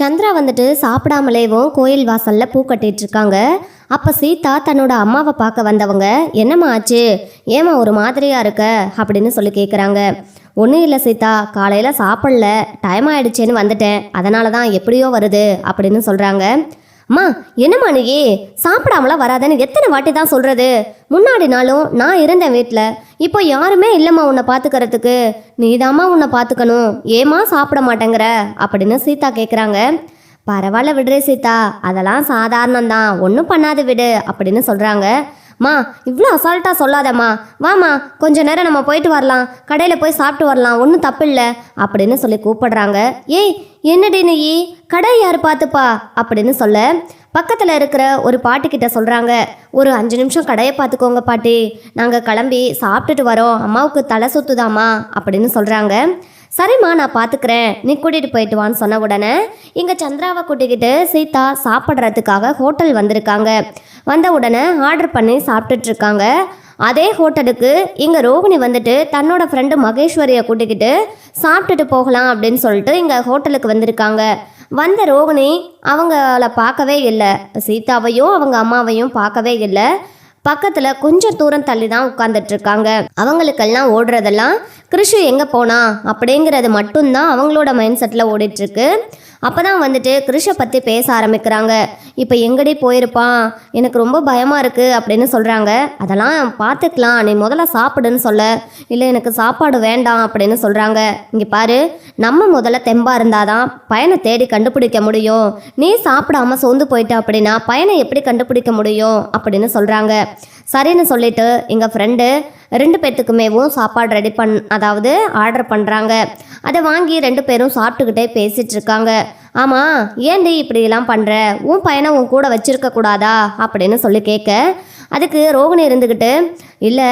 சந்திரா வந்துட்டு சாப்பிடாமலேவும் கோயில் வாசல்ல பூ கட்டிட்டு இருக்காங்க. அப்ப சீதா தன்னோட அம்மாவை பார்க்க வந்தவங்க என்னம்மா ஆச்சு? ஏம்மா ஒரு மாதிரியா இருக்க? அப்படின்னு சொல்லி கேட்குறாங்க ஒன்றும் இல்லை சீதா காலையில் சாப்பிடல. டைம் ஆயிடுச்சேன்னு வந்துட்டேன். அதனால தான் எப்படியோ வருது. அப்படின்னு சொல்கிறாங்க அம்மா என்னம்மா நீ சாப்பிடாமலாம் வராதன்னு எத்தனை வாட்டி தான் சொல்கிறது முன்னாடி நாளும் நான் இருந்தேன் வீட்டில் இப்போ யாருமே இல்லைம்மா உன்னை பார்த்துக்கறதுக்கு நீதாம்மா உன்னை பார்த்துக்கணும் ஏம்மா சாப்பிட மாட்டேங்கிற? அப்படின்னு சீதா கேட்குறாங்க பரவாயில்ல விடுறே சீதா. அதெல்லாம் சாதாரணம் தான் ஒன்றும் பண்ணாது விடு அப்படின்னு சொல்கிறாங்க மா இவ்வளோ அசால்ட்டாக சொல்லாதம்மா. வாம்மா கொஞ்ச நேரம் நம்ம போயிட்டு வரலாம். கடையில் போய் சாப்பிட்டு வரலாம். ஒன்றும் தப்பு இல்லை அப்படின்னு சொல்லி கூப்பிடுறாங்க. ஏய் என்னடி நீ? கடை யார் பார்த்துப்பா? அப்படின்னு சொல்ல பக்கத்தில் இருக்கிற ஒரு பாட்டிக்கிட்ட சொல்கிறாங்க ஒரு அஞ்சு நிமிஷம் கடையை பார்த்துக்கோங்க பாட்டி. நாங்கள் கிளம்பி சாப்பிட்டுட்டு வரோம். அம்மாவுக்கு தலை சுத்துதாம்மா. அப்படின்னு சொல்கிறாங்க சரிம்மா நான் பார்த்துக்கிறேன் நீ கூட்டிகிட்டு போயிட்டு வான்னு சொன்ன உடனே இங்கே சந்திராவை கூட்டிக்கிட்டு சீதா சாப்பிட்றதுக்காக ஹோட்டல் வந்திருக்காங்க. வந்த உடனே ஆர்டர் பண்ணி சாப்பிட்டுட்ருக்காங்க. அதே ஹோட்டலுக்கு இங்கே ரோகிணி வந்துட்டு தன்னோட ஃப்ரெண்டு மகேஸ்வரியை கூட்டிக்கிட்டு சாப்பிட்டுட்டு போகலாம் அப்படின்னு சொல்லிட்டு இங்கே ஹோட்டலுக்கு வந்திருக்காங்க. வந்த ரோகிணி அவங்கள பார்க்கவே இல்லை. சீதாவையும் அவங்க அம்மாவையும் பார்க்கவே இல்லை. பக்கத்தில் கொஞ்சம் தூரம் தள்ளி தான் உட்காந்துட்ருக்காங்க அவங்களுக்கெல்லாம் ஓடுறதெல்லாம் கிருஷி எங்கே போனா? அப்படிங்கிறது மட்டும்தான் அவங்களோட மைண்ட் செட்டில் ஓடிட்டுருக்கு அப்போ தான் வந்துட்டு கிருஷை பற்றி பேச ஆரம்பிக்கிறாங்க. இப்போ எங்கடி போயிருப்பான்? எனக்கு ரொம்ப பயமாக இருக்குது அப்படின்னு சொல்கிறாங்க அதெல்லாம் பார்த்துக்கலாம். நீ முதல்ல சாப்பிடுன்னு சொல்ல. இல்லை எனக்கு சாப்பாடு வேண்டாம் அப்படின்னு சொல்கிறாங்க இங்கே பாரு நம்ம முதல்ல தெம்பாக இருந்தால் தான் பயனை தேடி கண்டுபிடிக்க முடியும். நீ சாப்பிடாம சோர்ந்து போயிட்ட அப்படின்னா பயனை எப்படி கண்டுபிடிக்க முடியும் அப்படின்னு சொல்கிறாங்க சரின்னு சொல்லிட்டு எங்கள் ஃப்ரெண்டு ரெண்டு பேர்த்துக்குமேவும் சாப்பாடு ரெடி பண் அதாவது ஆர்டர் பண்ணுறாங்க அதை வாங்கி ரெண்டு பேரும் சாப்பிட்டுக்கிட்டே பேசிகிட்ருக்காங்க ஆமாம் ஆமாம் ஏன்டி இப்படிலாம் பண்ணுற உன் பையனை உன் கூட வச்சிருக்க கூடாதா? அப்படின்னு சொல்லி கேட்க அதுக்கு ரோகிணி இருந்துக்கிட்டு இல்லை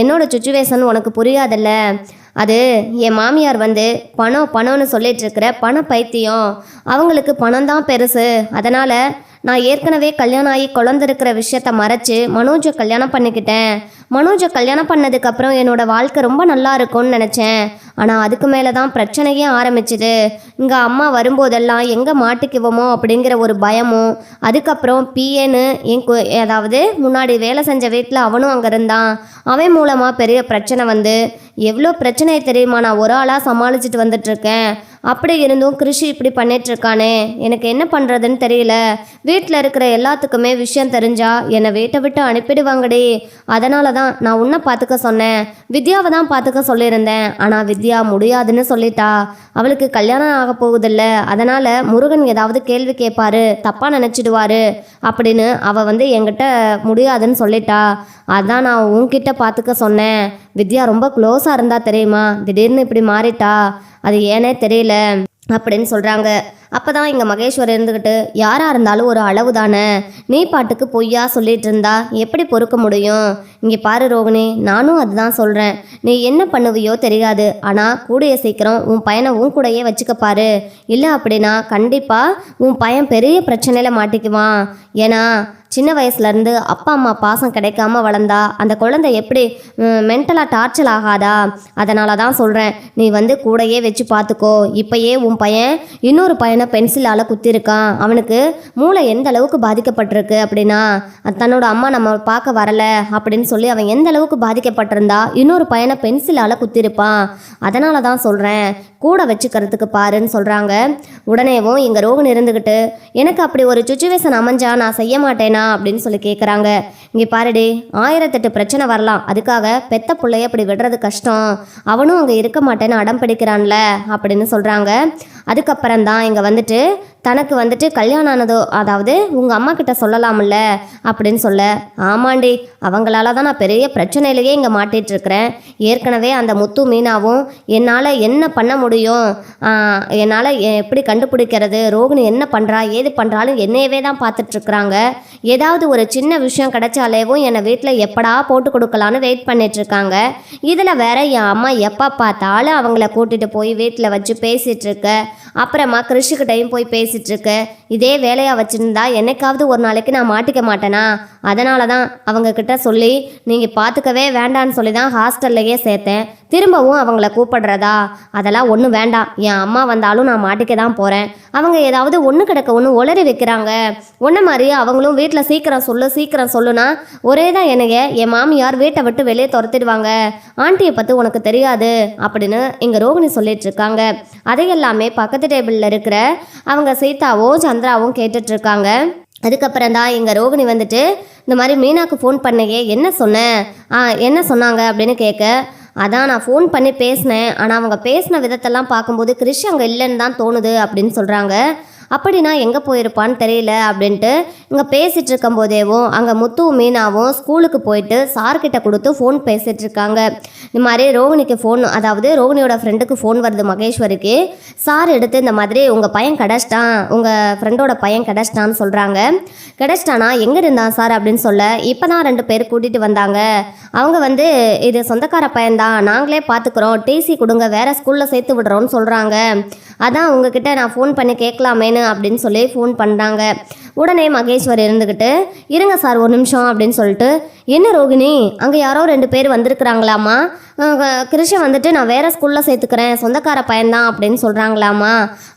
என்னோட சுச்சுவேஷன் உனக்கு புரியாதல்ல. அது என் மாமியார் வந்து பணம் பணம்னு சொல்லிட்டு இருக்கிற பண பைத்தியம். அவங்களுக்கு பணம் தான் பெருசு. அதனால் நான் ஏற்கனவே கல்யாணம் ஆகி குழந்த இருக்கிற விஷயத்த மறைச்சு மனோஜை கல்யாணம் பண்ணிக்கிட்டேன். மனோஜை கல்யாணம் பண்ணதுக்கப்புறம் என்னோட வாழ்க்கை ரொம்ப நல்லா இருக்கும்னு நினச்சேன். ஆனால் அதுக்கு மேலே தான் பிரச்சனையே ஆரம்பிச்சுது. இங்கே அம்மா வரும்போதெல்லாம் எங்கே மாட்டிக்குவோமோ அப்படிங்கிற ஒரு பயமும் அதுக்கப்புறம் பிஏன்னு என் கு- அதாவது முன்னாடி வேலை செஞ்ச வீட்டில் அவனும் அங்கே இருந்தான். அவன் மூலமாக பெரிய பிரச்சனை வந்து எவ்வளோ பிரச்சனை தெரியுமா? நான் ஒரு ஆளாக சமாளிச்சுட்டு வந்துட்டுருக்கேன். அப்படி இருந்தும் கிருஷி இப்படி பண்ணிட்டு இருக்கானே எனக்கு என்ன பண்ணுறதுன்னு தெரியல. வீட்டில் இருக்கிற எல்லாத்துக்குமே விஷயம் தெரிஞ்சா என்னை வீட்டை விட்டு அனுப்பிடுவாங்கடி. அதனால தான் நான் உன்னை பார்த்துக்க சொன்னேன். வித்யாவை தான் பார்த்துக்க சொல்லியிருந்தேன். ஆனால் வித்யா முடியாதுன்னு சொல்லிட்டா. அவளுக்கு கல்யாணம் ஆக போகுதில்ல. அதனால் முருகன் ஏதாவது கேள்வி கேட்பாரு. தப்பாக நினச்சிடுவாரு. அப்படின்னு அவள் வந்து என்கிட்ட முடியாதுன்னு சொல்லிட்டா. அதான் நான் உன்கிட்ட பார்த்துக்க சொன்னேன். வித்யா ரொம்ப க்ளோஸாக இருந்தா தெரியுமா? திடீர்னு இப்படி மாறிட்டா? அது ஏனே தெரியல. அப்படின்னு சொல்கிறாங்க அப்போ தான் இங்கே மகேஸ்வர் இருந்துக்கிட்டு யாராக இருந்தாலும் ஒரு அளவு தானே நீ பாட்டுக்கு பொய்யா சொல்லிட்டு இருந்தா எப்படி பொறுக்க முடியும்? இங்கே பாரு ரோகிணி நானும் அதுதான் சொல்கிறேன் நீ என்ன பண்ணுவியோ தெரியாது. ஆனால் கூடிய சீக்கிரம் உன் பையனை உன் கூடயே வச்சுக்க பாரு. இல்லை அப்படின்னா கண்டிப்பாக உன் பையன் பெரிய பிரச்சனையில் மாட்டிக்குவான். ஏன்னா சின்ன வயசுலேருந்து அப்பா அம்மா பாசம் கிடைக்காம வளர்ந்தா அந்த குழந்தை எப்படி மென்டலாக டார்ச்சர் ஆகாதா? அதனால தான் சொல்கிறேன் நீ வந்து கூடையே வச்சு பார்த்துக்கோ இப்போயே உன் பையன் இன்னொரு பையனை பென்சிலால் குத்திருக்கான். அவனுக்கு மூளை எந்த அளவுக்கு பாதிக்கப்பட்டிருக்கு அப்படின்னா தன்னோட அம்மா நம்ம பார்க்க வரல அப்படின்னு சொல்லி அவன் எந்த அளவுக்கு பாதிக்கப்பட்டிருந்தா இன்னொரு பையனை பென்சிலால் குத்திருப்பான். அதனால தான் சொல்கிறேன் கூட வச்சுக்கிறதுக்கு பாருன்னு சொல்கிறாங்க உடனேவும் இங்கே ரோகன் இருந்துக்கிட்டு எனக்கு அப்படி ஒரு சுச்சுவேஷன் அமைஞ்சா நான் செய்ய மாட்டேனா? அப்படின்னு சொல்லி கேட்குறாங்க இங்கே பாருடி ஆயிரத்தெட்டு பிரச்சனை வரலாம். அதுக்காக பெத்த பிள்ளைய அப்படி விடுறது கஷ்டம். அவனும் அங்கே இருக்க மாட்டேன்னு அடம் பிடிக்கிறான்ல அப்படின்னு சொல்கிறாங்க அதுக்கப்புறம் தான் இங்கே வந்துட்டு தனக்கு வந்துட்டு கல்யாணம் ஆனதோ அதாவது உங்கள் அம்மா கிட்ட சொல்லலாம்ல அப்படின்னு சொல்ல ஆமாண்டி அவங்களால தான் நான் பெரிய பிரச்சனையிலேயே இங்கே மாட்டிகிட்டு இருக்கிறேன் ஏற்கனவே அந்த முத்து மீனாவும் என்னால் என்ன பண்ண முடியும்? என்னால் எப்படி கண்டுபிடிக்கிறது? ரோகிணி என்ன பண்ணுறா ஏது பண்ணுறாலும் என்னையவே தான் பார்த்துட்ருக்குறாங்க ஏதாவது ஒரு சின்ன விஷயம் கிடைச்சாலேவும் என்னை வீட்டில் எப்படா போட்டு கொடுக்கலான்னு வெயிட் பண்ணிகிட்ருக்காங்க இதில் வேற என் அம்மா எப்போ பார்த்தாலும் அவங்கள கூட்டிகிட்டு போய் வீட்டில் வச்சு பேசிகிட்ருக்க அப்புறமா கிருஷிக்கிட்டையும் போய் பேசிகிட்ருக்கு இதே வேலையாக வச்சுருந்தா என்னைக்காவது ஒரு நாளைக்கு நான் மாட்டிக்க மாட்டேனா? அதனால தான் அவங்க கிட்ட சொல்லி நீங்கள் பார்த்துக்கவே வேண்டான்னு சொல்லி தான் ஹாஸ்டல்லையே சேர்த்தேன். திரும்பவும் அவங்கள கூப்பிடுறதா? அதெல்லாம் ஒன்றும் வேண்டாம். என் அம்மா வந்தாலும் நான் மாட்டிக்க தான் போகிறேன் அவங்க ஏதாவது ஒன்று கிடக்க ஒன்று உளறி வைக்கிறாங்க. ஒன்றை மாதிரி அவங்களும் வீட்டில் சீக்கிரம் சொல்லு சீக்கிரம் சொல்லுனா ஒரே தான் என்னைய என் மாமியார் வீட்டை விட்டு வெளியே துரத்திடுவாங்க. ஆண்டியை பற்றி உனக்கு தெரியாது அப்படின்னு இங்கே ரோகிணி சொல்லிட்டு இருக்காங்க. அதையெல்லாமே பக்கத்து டேபிளில் இருக்கிற அவங்க சீதாவோ சந்த கேட்டுட்டு இருக்காங்க அதுக்கப்புறம் தான் எங்கள் ரோகிணி வந்துட்டு இந்த மாதிரி மீனாக்கு ஃபோன் பண்ணையே என்ன சொன்னேன் ஆ என்ன சொன்னாங்க அப்படின்னு கேட்க அதான் நான் ஃபோன் பண்ணி பேசினேன். ஆனால் அவங்க பேசின விதத்தெல்லாம் பார்க்கும்போது கிறிஷ் அங்கே இல்லைன்னு தான் தோணுது அப்படின்னு சொல்கிறாங்க அப்படின்னா எங்கே போயிருப்பான்னு தெரியல அப்படின்ட்டு இங்கே பேசிகிட்டு இருக்கும்போதேவும் அங்கே முத்துவும் மீனாவும் ஸ்கூலுக்கு போயிட்டு சார்கிட்ட கொடுத்து ஃபோன் பேசிகிட்டு இருக்காங்க இந்த மாதிரி ரோகிணிக்கு ஃபோன் அதாவது ரோகிணியோட ஃப்ரெண்டுக்கு ஃபோன் வருது மகேஸ்வரிக்கு. சார் எடுத்து இந்த மாதிரி உங்கள் பையன் கிடச்சிட்டான் உங்கள் ஃப்ரெண்டோட பையன் கிடச்சிட்டான்னு சொல்கிறாங்க கிடச்சிட்டானா எங்கே இருந்தான் சார் அப்படின்னு சொல்ல இப்போ தான் ரெண்டு பேர் கூட்டிகிட்டு வந்தாங்க. அவங்க வந்து இது சொந்தக்கார பையன்தான் நாங்களே பார்த்துக்குறோம் டிசி கொடுங்க வேறு ஸ்கூலில் சேர்த்து விடுறோன்னு சொல்கிறாங்க அதான் உங்ககிட்ட நான் ஃபோன் பண்ணி கேட்கலாமேன்னு அப்படின்னு சொல்லி ஃபோன் பண்ணுறாங்க உடனே மகேஸ்வர் இருந்துக்கிட்டு இருங்க சார் ஒரு நிமிஷம் அப்படின்னு சொல்லிட்டு என்ன ரோகிணி அங்கே யாரோ ரெண்டு பேர் வந்திருக்கிறாங்களாமா கிருஷ்ணன் கிருஷை வந்துட்டு நான் வேறு ஸ்கூலில் சேர்த்துக்கிறேன் சொந்தக்கார பையன்தான் அப்படின்னு சொல்கிறாங்களாமா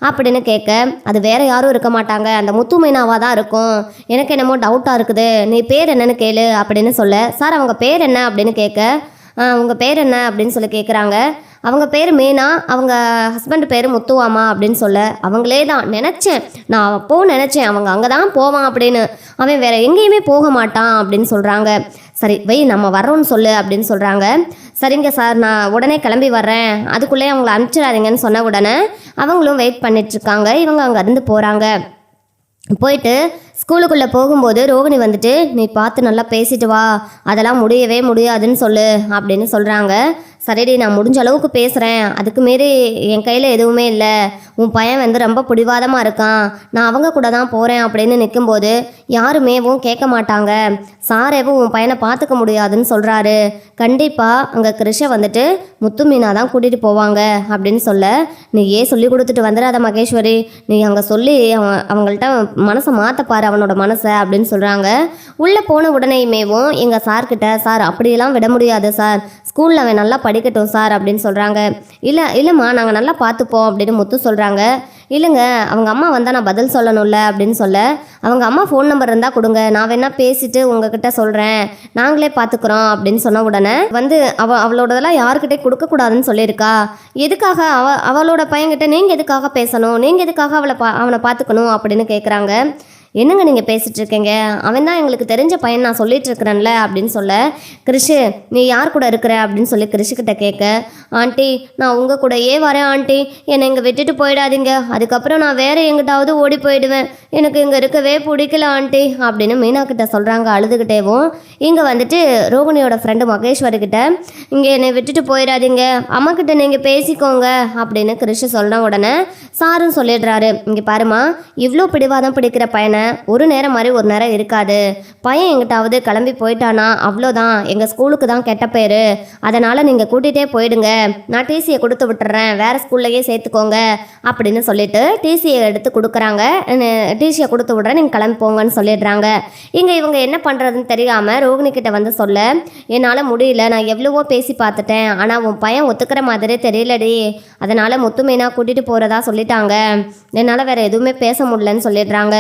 அப்படின்னு கேட்க அது வேற யாரும் இருக்க மாட்டாங்க அந்த முத்து மீனாவாக தான் இருக்கும். எனக்கு என்னமோ டவுட்டாக இருக்குது. நீ பேர் என்னன்னு கேளு அப்படின்னு சொல்ல சார் அவங்க பேர் என்ன? அப்படின்னு கேட்க உங்கள் பேர் என்ன? அப்படின்னு சொல்லி கேட்குறாங்க அவங்க பேர் மேனா அவங்க ஹஸ்பண்ட் பேர் முத்துவாமா அப்படின்னு சொல்ல அவங்களே தான். நினச்சேன். நான் அப்போ நினச்சேன். அவங்க அங்கே தான் போவான் அப்படின்னு. அவன் வேற எங்கேயுமே போக மாட்டான் அப்படின்னு சொல்கிறாங்க சரி வை நம்ம வர்றோம்னு சொல்லு அப்படின்னு சொல்கிறாங்க சரிங்க சார் நான் உடனே கிளம்பி வர்றேன். அதுக்குள்ளே அவங்கள அனுப்பிச்சிடாதீங்கன்னு சொன்ன உடனே அவங்களும் வெயிட் பண்ணிட்டுருக்காங்க. இவங்க அங்கேருந்து போகிறாங்க போயிட்டு ஸ்கூலுக்குள்ளே போகும்போது ரோகிணி வந்துட்டு நீ பார்த்து நல்லா பேசிட்டு வா. அதெல்லாம் முடியவே முடியாதுன்னு சொல்லு அப்படின்னு சொல்கிறாங்க சரிடி நான் முடிஞ்ச அளவுக்கு பேசுகிறேன் அதுக்கு மீறி என் கையில் எதுவுமே இல்லை. உன் பையன் வந்து ரொம்ப பிடிவாதமாக இருக்கான். நான் அவங்க கூட தான் போகிறேன் அப்படின்னு நிற்கும்போது யாருமேவும் கேட்க மாட்டாங்க. சாரேவும் உன் பையனை பார்த்துக்க முடியாதுன்னு சொல்கிறாரு கண்டிப்பாக அங்கே கிருஷை வந்துட்டு முத்து மீனா தான் கூட்டிகிட்டு போவாங்க அப்படின்னு சொல்ல நீ ஏன் சொல்லி கொடுத்துட்டு வந்துடாத மகேஸ்வரி? நீ அங்கே சொல்லி அவன் அவங்கள்ட்ட மனசை மாற்றப்பார் அவனோட மனசை அப்படின்னு சொல்கிறாங்க உள்ளே போன உடனேயுமேவும் எங்கள் சார்கிட்ட சார் அப்படியெல்லாம் விட முடியாது சார். ஸ்கூலில் அவன் நல்லா படிக்கட்டும் சார் அப்படின்னு சொல்கிறாங்க இல்லை இல்லைம்மா நாங்கள் நல்லா பார்த்துப்போம் அப்படின்னு முத்து சொல்கிறாங்க இல்லைங்க அவங்க அம்மா வந்தால் நான் பதில் சொல்லணும்ல அப்படின்னு சொல்ல அவங்க அம்மா ஃபோன் நம்பர் இருந்தால் கொடுங்க நான் வேணா பேசிட்டு உங்ககிட்ட சொல்கிறேன் நாங்களே பார்த்துக்குறோம் அப்படின்னு சொன்ன உடனே வந்து அவ அவளோடதெல்லாம் யாருக்கிட்டே கொடுக்கக்கூடாதுன்னு சொல்லியிருக்கா. எதுக்காக அவ அவளோட பையன்கிட்ட நீங்கள் எதுக்காக பேசணும்? நீங்கள் எதுக்காக அவளை பா அவனை பார்த்துக்கணும் அப்படின்னு கேட்குறாங்க என்னங்க நீங்கள் பேசிட்டு இருக்கீங்க அவன் தான் எங்களுக்கு தெரிஞ்ச பையன் நான் சொல்லிட்டு இருக்கிறேன்ல அப்படின்னு சொல்ல கிறிஷு நீ யார் கூட இருக்கிற? அப்படின்னு சொல்லி கிறிஷுக்கிட்ட கேட்க ஆண்டி நான் உங்கள் கூடயே வரேன் ஆண்டி. என்னை இங்கே விட்டுட்டு போயிடாதீங்க. அதுக்கப்புறம் நான் வேற எங்கிட்டாவது ஓடி போயிடுவேன். எனக்கு இங்கே இருக்கவே பிடிக்கல ஆண்டி அப்படின்னு மீனா கிட்ட சொல்கிறாங்க அழுதுகிட்டேவும். இங்கே வந்துட்டு ரோகிணியோட ஃப்ரெண்டு மகேஸ்வரி கிட்ட இங்கே என்னை விட்டுட்டு போயிடாதீங்க. அம்மா கிட்ட நீங்கள் பேசிக்கோங்க அப்படின்னு கிறிஷு சொன்ன உடனே சாரும் சொல்லிடுறாரு. இங்கே பாருமா இவ்வளோ பிடிவாதம் பிடிக்கிற பையனை ஒரு நேரம் மாதிரி ஒரு நேரம் இருக்காது. பையன் எங்கிட்டாவது கிளம்பி போயிட்டானா அவ்வளோதான். எங்கள் ஸ்கூலுக்கு தான் கெட்ட பேர். அதனால் நீங்கள் கூட்டிகிட்டே போயிடுங்க. நான் டிசியை கொடுத்து விட்டுறேன். வேறு ஸ்கூல்லையே சேர்த்துக்கோங்க அப்படின்னு சொல்லிட்டு டிசியை எடுத்து கொடுக்குறாங்க. டிசியை கொடுத்து விட்றேன். நீங்கள் கிளம்பி போங்கன்னு சொல்லிடுறாங்க. இங்கே இவங்க என்ன பண்ணுறதுன்னு தெரியாமல் ரோகிணி கிட்ட வந்து சொல்ல என்னால் முடியல. நான் எவ்வளவோ பேசி பார்த்துட்டேன். ஆனால் உன் பையன் ஒத்துக்கிற மாதிரி தெரியலடி. அதனால் முத்துமீனா கூட்டிகிட்டு போகிறதா சொல்லிட்டாங்க. என்னால் வேறு எதுவுமே பேச முடியலன்னு சொல்லிடுறாங்க.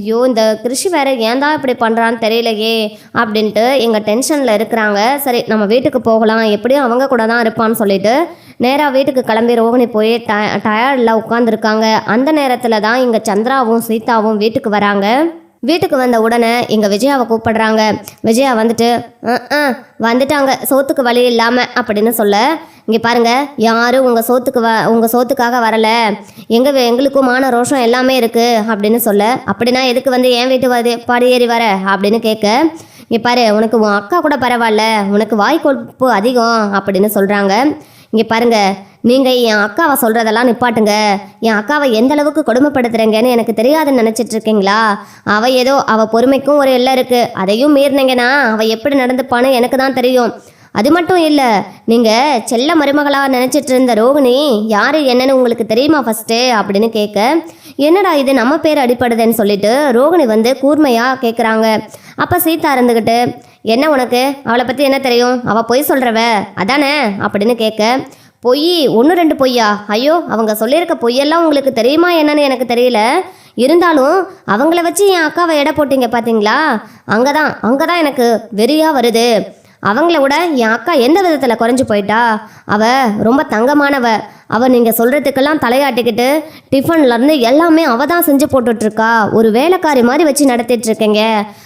ஐயோ இந்த கிருஷி வேற ஏன் தான் இப்படி பண்ணுறான்னு தெரியலையே அப்படின்ட்டு எங்கள் டென்ஷனில் இருக்கிறாங்க. சரி நம்ம வீட்டுக்கு போகலாம். எப்படியும் அவங்க கூட தான் இருப்பான்னு சொல்லிட்டு நேராக வீட்டுக்கு கிளம்பி ரோகிணி போய் ட டயர்டில் உட்காந்துருக்காங்க அந்த நேரத்தில் தான் இங்கே சந்திராவும் சீதாவும் வீட்டுக்கு வராங்க. வீட்டுக்கு வந்த உடனே எங்கள் விஜயாவை கூப்பிடுறாங்க. விஜயா வந்துட்டு ஆ வந்துட்டாங்க. சோத்துக்கு வழி இல்லாமல் அப்படின்னு சொல்ல இங்கே பாருங்க யாரும் உங்கள் சோத்துக்கு வ உங்கள் சோத்துக்காக வரலை. எங்கள் எங்களுக்கும் மான ரோஷம் எல்லாமே இருக்குது அப்படின்னு சொல்ல அப்படின்னா எதுக்கு வந்து என் வீட்டு வது படியேறி ஏறி வர? அப்படின்னு கேட்க இங்கே பாரு உனக்கு உன் அக்கா கூட பரவாயில்ல. உனக்கு வாய் கொழுப்பு அதிகம் அப்படின்னு சொல்கிறாங்க இங்கே பாருங்க நீங்கள் என் அக்காவை சொல்கிறதெல்லாம் நிப்பாட்டுங்க. என் அக்காவை எந்த அளவுக்கு கொடுமைப்படுத்துகிறேங்கன்னு எனக்கு தெரியாதுன்னு நினச்சிட்டு இருக்கீங்களா? அவள் ஏதோ அவள் பொறுமைக்கும் ஒரு எல்லை இருக்குது அதையும் மீறினீங்கன்னா அவள் எப்படி நடந்துப்பான்னு எனக்கு தான் தெரியும். அது மட்டும் இல்லை நீங்கள் செல்ல மருமகளாக நினச்சிட்டு இருந்த ரோகிணி யார் என்னன்னு உங்களுக்கு தெரியுமா ஃபஸ்ட்டு அப்படின்னு கேட்க என்னடா இது நம்ம பேர் அடிப்படுதுன்னு சொல்லிட்டு ரோகிணி வந்து கூர்மையாக கேட்குறாங்க அப்போ சீதா இருந்துக்கிட்டு என்ன உனக்கு? அவளை பற்றி என்ன தெரியும்? அவள் பொய் சொல்கிறவ அதானே? அப்படின்னு கேட்க பொய் ஒன்று ரெண்டு பொய்யா? ஐயோ அவங்க சொல்லியிருக்க பொய்யெல்லாம் உங்களுக்கு தெரியுமா என்னன்னு எனக்கு தெரியல. இருந்தாலும் அவங்கள வச்சு என் அக்காவை எடை போட்டீங்க பார்த்தீங்களா அங்கே தான் அங்கே தான் எனக்கு வெறியாக வருது. அவங்கள விட என் அக்கா எந்த விதத்தில் குறைஞ்சு போயிட்டா? அவ ரொம்ப தங்கமானவ. அவ நீங்கள் சொல்கிறதுக்கெல்லாம் தலையாட்டிக்கிட்டு டிஃபன்லேருந்து எல்லாமே அவ தான் செஞ்சு போட்டுட்ருக்கா. ஒரு வேலைக்காரி மாதிரி வச்சு நடத்திட்டுருக்கேங்க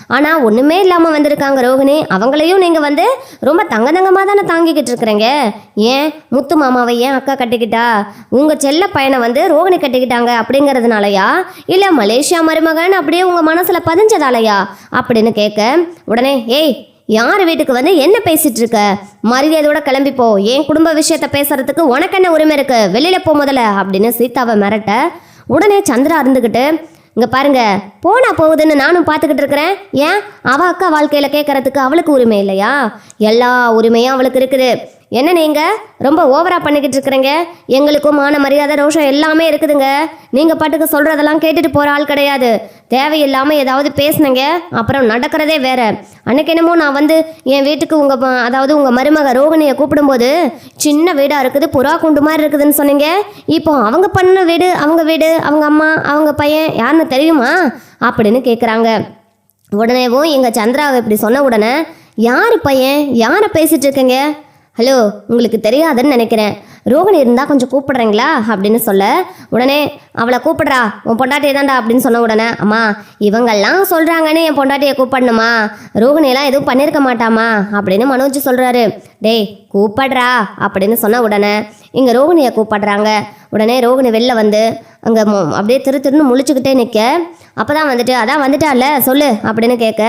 ஆனால் ஒன்றுமே இல்லாமல் வந்திருக்காங்க ரோகிணி. அவங்களையும் நீங்கள் வந்து ரொம்ப தங்க தங்கமாக தானே தாங்கிக்கிட்டு இருக்கிறேங்க ஏன் முத்து மாமாவை ஏன் அக்கா கட்டிக்கிட்டா? உங்கள் செல்ல பையனை வந்து ரோகிணி கட்டிக்கிட்டாங்க அப்படிங்கிறதுனாலயா? இல்லை மலேசியா மருமகன் அப்படியே உங்கள் மனசில் பதிஞ்சதாலயா? அப்படின்னு கேட்க உடனே ஏய் யார் வீட்டுக்கு வந்து என்ன பேசிட்டு இருக்க மரியாதையோட கிளம்பி போ என் குடும்ப விஷயத்த பேசுறதுக்கு உனக்கு என்ன உரிமை இருக்கு? வெளியில போ முதல்ல அப்படின்னு சீதாவை மிரட்ட உடனே சந்திரா இருந்துக்கிட்டு இங்க பாருங்க போனா போகுதுன்னு நானும் பார்த்துக்கிட்டு இருக்கிறேன். ஏன்? அவ அக்கா வாழ்க்கையில கேட்கறதுக்கு அவளுக்கு உரிமை இல்லையா? எல்லா உரிமையும் அவளுக்கு இருக்குது. என்ன நீங்கள் ரொம்ப ஓவராக பண்ணிக்கிட்டு இருக்கிறீங்க. எங்களுக்கும் மான மரியாதை ரோஷம் எல்லாமே இருக்குதுங்க. நீங்கள் பாட்டுக்கு சொல்கிறதெல்லாம் கேட்டுட்டு போகிற ஆள் கிடையாது. தேவையில்லாமல் ஏதாவது பேசுனங்க அப்புறம் நடக்கிறதே வேற. அன்னைக்கு என்னமோ நான் வந்து என் வீட்டுக்கு உங்கள் அதாவது உங்கள் மருமக ரோகிணியை கூப்பிடும்போது சின்ன வீடாக இருக்குது புறா குண்டு மாதிரி இருக்குதுன்னு சொன்னீங்க. இப்போ அவங்க பண்ண வீடு அவங்க வீடு அவங்க அம்மா அவங்க பையன் யாருன்னு தெரியுமா? அப்படின்னு கேட்குறாங்க உடனேவும் எங்கள் சந்திராவை இப்படி சொன்ன உடனே யார் பையன்? யாரை பேசிகிட்டு இருக்கீங்க? ஹலோ உங்களுக்கு தெரியாதுன்னு நினைக்கிறேன். ரோகிணி இருந்தால் கொஞ்சம் கூப்பிடுறீங்களா? அப்படின்னு சொல்ல உடனே அவளை கூப்பிடுறா. உன் பொண்டாட்டியை தான்டா அப்படின்னு சொன்ன உடனே அம்மா இவங்கெல்லாம் சொல்கிறாங்கன்னு என் பொண்டாட்டியை கூப்பிடணுமா? ரோகிணியெல்லாம் எதுவும் பண்ணியிருக்க மாட்டாமா? அப்படின்னு மனோஜ் சொல்கிறாரு டேய் கூப்பிடுறா அப்படின்னு சொன்ன உடனே இங்கே ரோகிணியை கூப்பிடுறாங்க. உடனே ரோகிணி வெளில வந்து அங்கே அப்படியே திரு திருன்னு முழிச்சுக்கிட்டே நிற்க அப்போ தான் வந்துட்டு அதான் வந்துட்டால சொல்லு அப்படின்னு கேட்க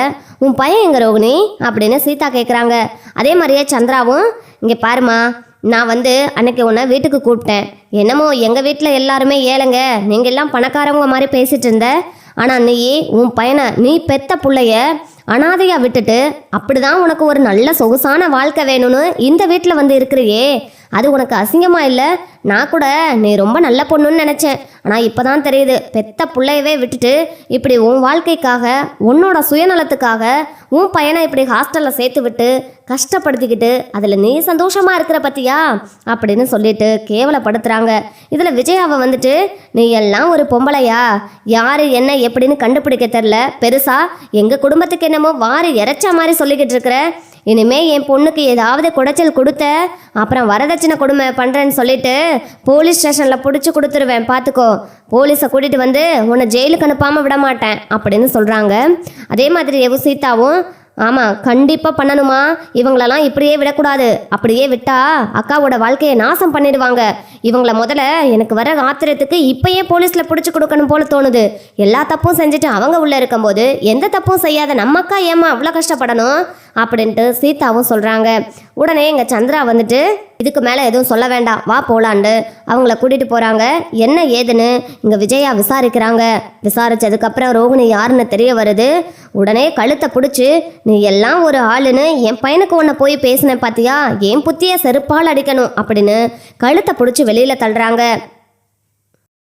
உன் பையன் எங்க ரோகிணி? அப்படின்னு சீதா கேட்குறாங்க அதே மாதிரியே சந்திராவும் இங்கே பாருமா நான் வந்து அன்னைக்கு உன்னை வீட்டுக்கு கூப்பிட்டேன். என்னமோ எங்கள் வீட்டில் எல்லாருமே ஏழைங்க நீங்கள் எல்லாம் பணக்காரவங்க மாதிரி பேசிட்டு இருந்த. ஆனால் நீ உன் பையனை நீ பெத்த பிள்ளைய அனாதையாக விட்டுட்டு அப்படிதான் உனக்கு ஒரு நல்ல சொகுசான வாழ்க்கை வேணும்னு இந்த வீட்டில் வந்து இருக்கிறியே. அது உனக்கு அசிங்கமா இல்லை? நான் கூட நீ ரொம்ப நல்ல பொண்ணுன்னு நினச்சேன். ஆனால் இப்போ தான் தெரியுது பெத்த பிள்ளையவே விட்டுட்டு இப்படி உன் வாழ்க்கைக்காக உன்னோட சுயநலத்துக்காக உன் பையனை இப்படி ஹாஸ்டலில் சேர்த்து விட்டு கஷ்டப்படுத்திக்கிட்டு அதில் நீ சந்தோஷமாக இருக்கிற பத்தியா? அப்படின்னு சொல்லிட்டு கேவலப்படுத்துகிறாங்க இதில் விஜயாவை வந்துட்டு நீ எல்லாம் ஒரு பொம்பளையா? யார் என்ன எப்படின்னு கண்டுபிடிக்க தெரில பெருசா எங்கள் குடும்பத்துக்கு என்னமோ வாரி இறைச்ச மாதிரி சொல்லிக்கிட்டு இருக்கிற. இனிமே என் பொண்ணுக்கு ஏதாவது குடைச்சல் கொடுத்த அப்புறம் வரதட்சணை கொடுமை பண்ணுறேன்னு சொல்லிட்டு போலீஸ் ஸ்டேஷனில் பிடிச்சி கொடுத்துருவேன் பார்த்துக்கோ போலீஸை கூட்டிகிட்டு வந்து உன்னை ஜெயிலுக்கு அனுப்பாமல் விட மாட்டேன் அப்படின்னு சொல்கிறாங்க அதே மாதிரி எவு சீதாவும் ஆமாம் கண்டிப்பாக பண்ணணுமா? இவங்களெல்லாம் இப்படியே விடக்கூடாது. அப்படியே விட்டா அக்காவோட வாழ்க்கையை நாசம் பண்ணிடுவாங்க. இவங்கள முதல்ல எனக்கு வர ஆத்திரத்துக்கு இப்பயே போலீஸில் பிடிச்சி கொடுக்கணும் போல தோணுது. எல்லா தப்பும் செஞ்சுட்டு அவங்க உள்ளே இருக்கும்போது எந்த தப்பும் செய்யாத நம்ம அக்கா ஏமா அவ்வளோ கஷ்டப்படணும்? அப்படின்ட்டு சீதாவும் சொல்கிறாங்க உடனே எங்கள் சந்திரா வந்துட்டு இதுக்கு மேலே எதுவும் சொல்ல வேண்டாம். வா போலான்னு அவங்கள கூட்டிகிட்டு போகிறாங்க என்ன ஏதுன்னு இங்கே விஜயா விசாரிக்கிறாங்க. விசாரிச்சதுக்கப்புறம் ரோகிணி யாருன்னு தெரிய வருது. உடனே கழுத்தை பிடிச்சி நீ எல்லாம் ஒரு ஆளுன்னு என் பையனுக்கு உன்னை போய் பேசினேன் பார்த்தியா என் புத்தியை செருப்பால் அடிக்கணும்? அப்படின்னு கழுத்தை பிடிச்சி வெளியில் தள்ளுறாங்க.